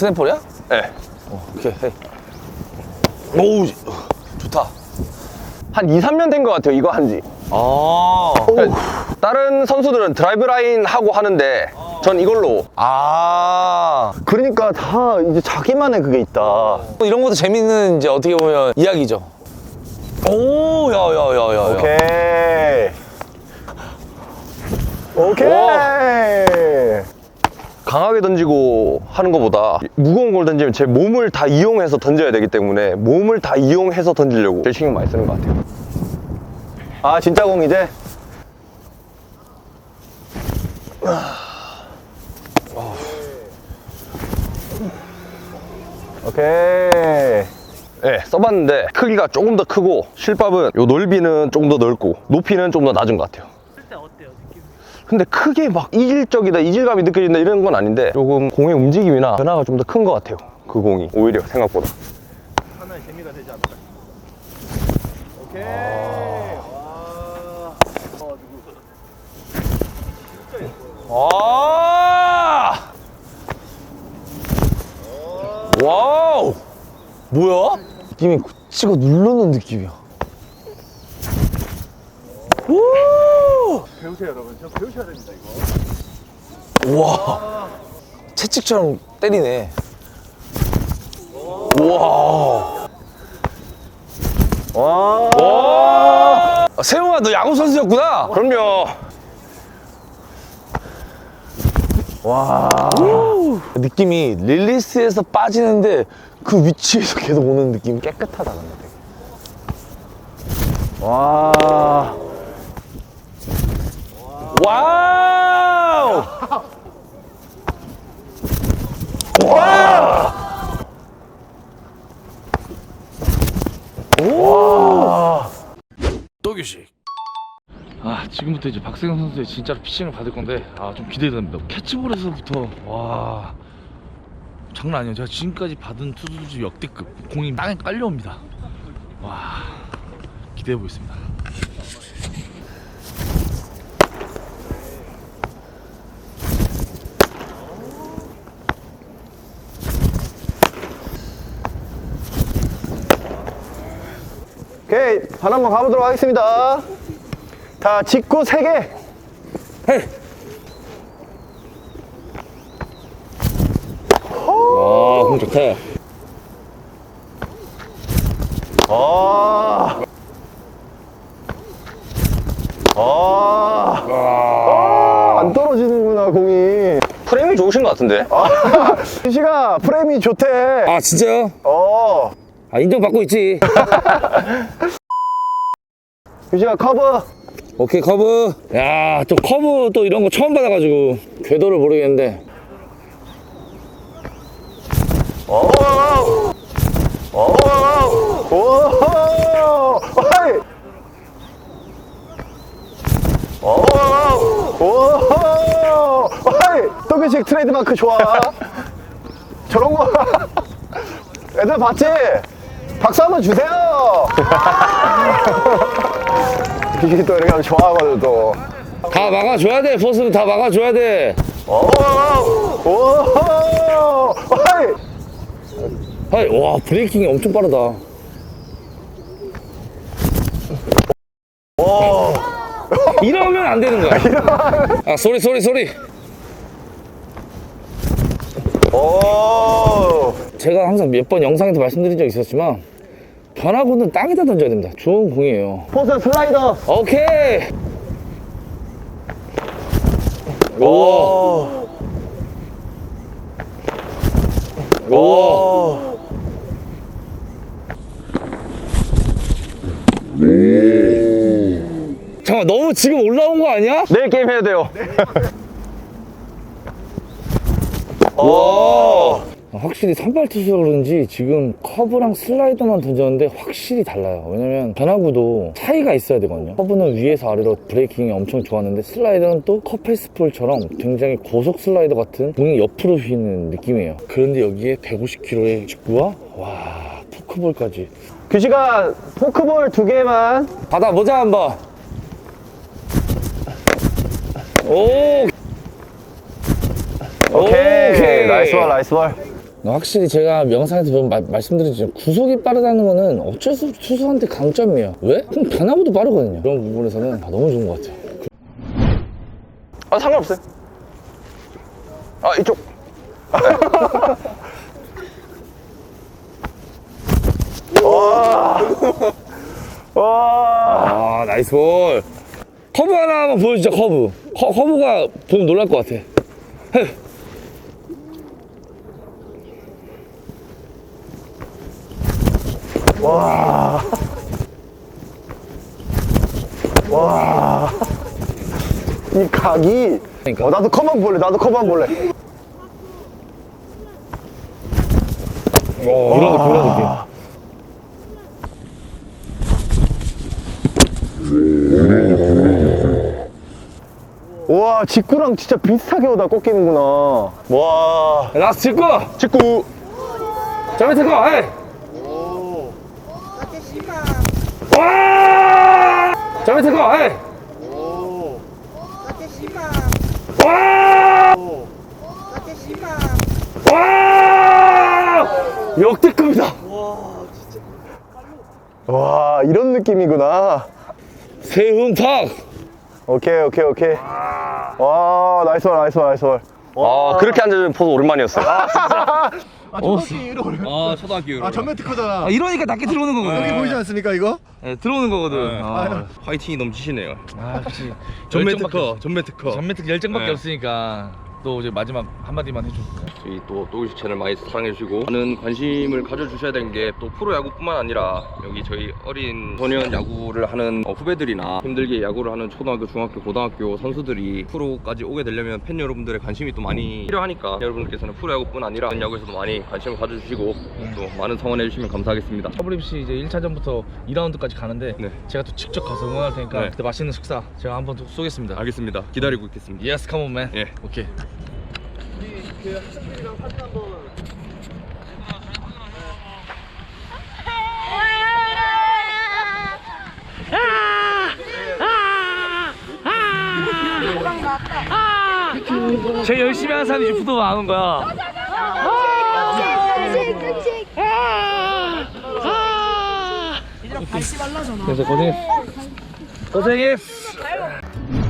스냅볼이야? 네. 오케이. 오, 좋다. 한 2, 3년 된 것 같아요, 이거 한지. 아. 다른 선수들은 드라이브 라인 하고 하는데, 전 이걸로. 아. 그러니까 다 이제 자기만의 그게 있다. 이런 것도 재밌는 이제 어떻게 보면 이야기죠. 오, 야, 야, 야, 야. 야. 오케이. 오케이. 강하게 던지고 하는 것보다 무거운 걸 던지면 제 몸을 다 이용해서 던져야 되기 때문에 몸을 다 이용해서 던지려고 제일 신경 많이 쓰는 것 같아요. 아 진짜 공 이제. 오케이. 네, 써봤는데 크기가 조금 더 크고 실밥은 요 넓이는 조금 더 넓고 높이는 좀더 낮은 것 같아요. 근데 크게 막 이질적이다, 이질감이 느껴진다 이런 건 아닌데 조금 공의 움직임이나 변화가 좀 더 큰 것 같아요. 그 공이 오히려 생각보다. 아! 와우! 뭐야? 느낌이 치고 누르는 느낌이야. 오! 배우세요, 여러분. 저 배우셔야 됩니다, 이거. 와. 채찍처럼 때리네. 우와. 와. 와! 아, 세용아, 너 야구 선수였구나? 그럼요. 와. 느낌이 릴리스에서 빠지는데 그 위치에서 계속 오는 느낌 깨끗하다 근데 되게. 와. 와우! 또 교식. 아 지금부터 이제 박세경 선수의 진짜로 피칭을 받을 건데 아 좀 기대됩니다. 캐치볼에서부터 와 장난 아니에요. 제가 지금까지 받은 투수 중 역대급 공이 땅에 깔려옵니다. 와 기대해 보겠습니다. 오케이. 반 한번 가보도록 하겠습니다. 다 직구 3개. 아, 공 좋다. 아. 아. 아. 안 떨어지는구나, 공이. 프레임이 좋으신 것 같은데. 시가 프레임이 좋대. 아, 진짜요? 어. 아, 인정받고 있지. 유시가 커브. 오케이, 커브. 야, 또 커브 또 이런 거 처음 받아가지고. 궤도를 모르겠는데. 오. 오. 오. 하이. 오. 오. 하이. 또규식 트레이드마크 좋아. 저런 거. 애들 봤지? 박수 한번 주세요. 규식이 또 이렇게 하면 좋아하거든 또. 다 막아줘야 돼, 포스는 다 막아줘야 돼. 오. 오. 하이. 아이, 와, 브레이킹이 엄청 빠르다. 이러면 안 되는 거야. 아, 쏘리, 쏘리, 쏘리. 오. 제가 항상 몇 번 영상에도 말씀드린 적 있었지만, 변화구는 땅에다 던져야 됩니다. 좋은 공이에요. 포스 슬라이더. 오케이. 오. 오. 잠깐 너무 지금 올라온 거 아니야? 내일 게임 해야 돼요. 오. 확실히 선발 투수라 그런지 지금 커브랑 슬라이더만 던졌는데 확실히 달라요. 왜냐면 변화구도 차이가 있어야 되거든요. 커브는 위에서 아래로 브레이킹이 엄청 좋았는데 슬라이더는 또 커패스폴처럼 굉장히 고속 슬라이더 같은 공이 옆으로 휘는 느낌이에요. 그런데 여기에 150km의 직구와 와 포크볼까지 규시가 포크볼 두 개만. 받아보자 한번. 오. 오케이. 나이스 볼, 나이스 볼. 확실히 제가 명상에서 몇번 말씀드렸지만 구속이 빠르다는 거는 어쩔 수 없이 투수한테 강점이에요. 왜? 그럼 변화구도 빠르거든요. 그런 부분에서는 아, 너무 좋은 것 같아요. 아 상관없어요 아 이쪽 아 나이스 볼. 커브 하나 한번 보여주자 커브. 커, 커브가 보면 놀랄 것 같아. 헤. 이 각이. 그러니까. 어, 나도 컵만 볼래. 나도 컵만 볼래. 어, 이런 이런 느낌. 와, 직구랑 진짜 비슷하게 오다 꺾이는구나. 와. 라스트 직구. 직구. 자 밑에 거. 헤이. 와. 자 밑에 거. 헤이. 와. 와. 역대급이다. 와, 이런 느낌이구나. 세훈탁. 오케이, 오케이, 오케이. 와, 나이스 볼, 나이스 볼, 나이스 볼. 아 그렇게 앉아주는 포즈 오랜만이었어요 아, 초등학교 올려. 아 초등학교 아, 전면 특허잖아. 이러니까 낮게 들어오는 거거든. 여기 보이지 않습니까, 이거? 네, 들어오는 거거든. 아, 화이팅이 넘치시네요 아, 그렇지. 전매 열정밖에 특허 없- 전매 특허 전매 특 열정밖에 네. 없으니까 또 이제 마지막 한마디만 해줘. 저희 또 또글씨 채널 많이 사랑해주시고 많은 관심을 가져주셔야 되는 게 또 프로야구뿐만 아니라 여기 저희 어린 소년 야구를 하는 어, 후배들이나 힘들게 야구를 하는 초등학교, 중학교, 고등학교 선수들이 프로까지 오게 되려면 팬 여러분들의 관심이 또 많이 필요하니까 여러분들께서는 프로야구뿐 아니라 다른 야구에서도 많이 관심을 가져주시고 또 많은 성원해주시면 감사하겠습니다 WBC 이제 1차전부터 2라운드까지 가는데 네. 제가 또 직접 가서 응원할 테니까 네. 그때 맛있는 식사 제가 한번 또 쏘겠습니다. 알겠습니다 기다리고 있겠습니다 예스 컴온 맨. 예. 오케이. 제일 열심히 하는 사람이 이제 푸도 안온 거야. 그래서 고생했어. 고생했어.